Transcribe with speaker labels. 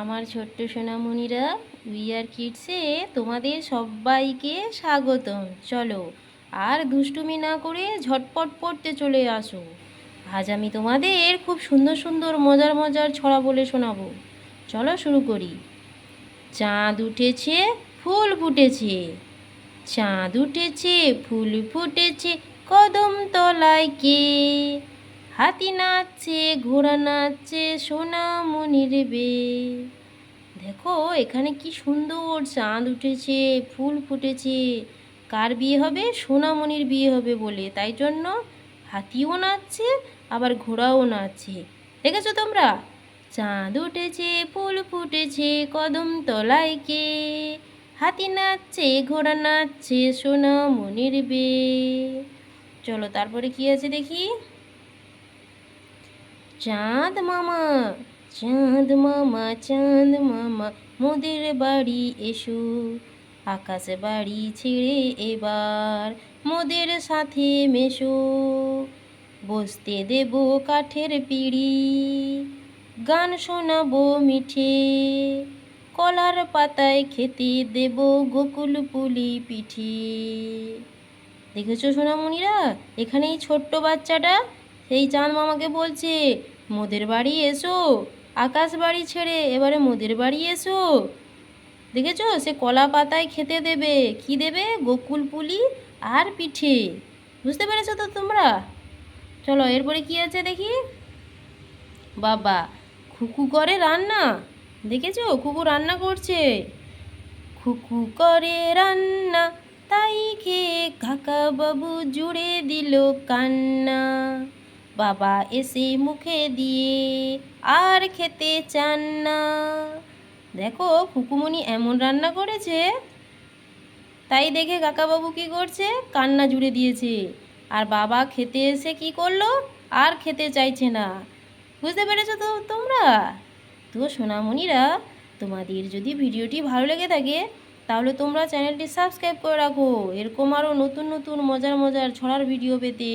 Speaker 1: আমার ছোট্ট সোনামণিরা উই আর কিডসে তোমাদের সবাইকে স্বাগতম। চলো, আর দুষ্টুমি না করে ঝটপট পড়তে চলে আসো। আজ আমি তোমাদের খুব সুন্দর সুন্দর মজার মজার ছড়া বলে শোনাবো। চলো শুরু করি। চাঁদ উঠেছে, ফুল ফুটেছে। চাঁদ উঠেছে, ফুল ফুটেছে, কদম তলায় কে? হাতি নাচছে ঘোড়া নাচছে সোনামণির বে। দেখো, এখানে কি সুন্দর চাঁদ উঠেছে, ফুল ফুটেছে। কার বিয়ে হবে? সোনামণির বিয়ে হবে বলে। তাই জন্য হাতিও নাচছে, আবার ঘোড়াও নাচছে। দেখেছ তোমরা? চাঁদ উঠেছে, ফুল ফুটেছে, কদম তলায় কে? হাতি নাচছে, ঘোড়া নাচছে সোনামণির বে। চলো, তারপরে কি আছে দেখি? চাঁদ মামা চাঁদ মামা চাঁদ মামা, মোদের বাড়ি এসো। আকাশ বাড়ি ছেড়ে এবার মোদের সাথে মেশো। বসতে দেব কাঠের পিড়ি, গান শোনাবো মিঠে। কলার পাতায় খেতে দেব গোকুল পুলি পিঠে। দেখেছ সোনামণিরা এখানে এই ছোট্ট বাচ্চাটা? সেই চাঁদ মামাকে বলছে, মোদের বাড়ি এসো, আকাশ বাড়ি ছেড়ে এবারে মোদের বাড়ি এসো। দেখেছ? সে কলা পাতায় খেতে দেবে। কি দেবে? গোকুল পুলি আর পিঠে। বুঝতে পেরেছ তো তোমরা? চলো, এরপরে কি আছে দেখি? বাবা, খুকু করে রান্না। দেখেছ? খুকু রান্না করছে। খুকু করে রান্না, তাই খেয়ে কাকা বাবু জুড়ে দিল কান্না। বাবা এসে মুখে দিয়ে, আর খেতে চান না। দেখো, খুকুমণি এমন রান্না করেছে। তাই দেখে কাকাবাবু কি করছে? কান্না জুড়ে দিয়েছে। আর বাবা খেতে এসে কি করল? আর খেতে চাইছে না। বুঝতে পেরেছ তো তোমরা? তো সোনামণিরা, তোমাদের যদি ভিডিওটি ভালো লেগে থাকে, তাহলে তোমরা চ্যানেলটি সাবস্ক্রাইব করে রাখো। এরকম আরও নতুন নতুন মজার মজার ছড়ার ভিডিও পেতে।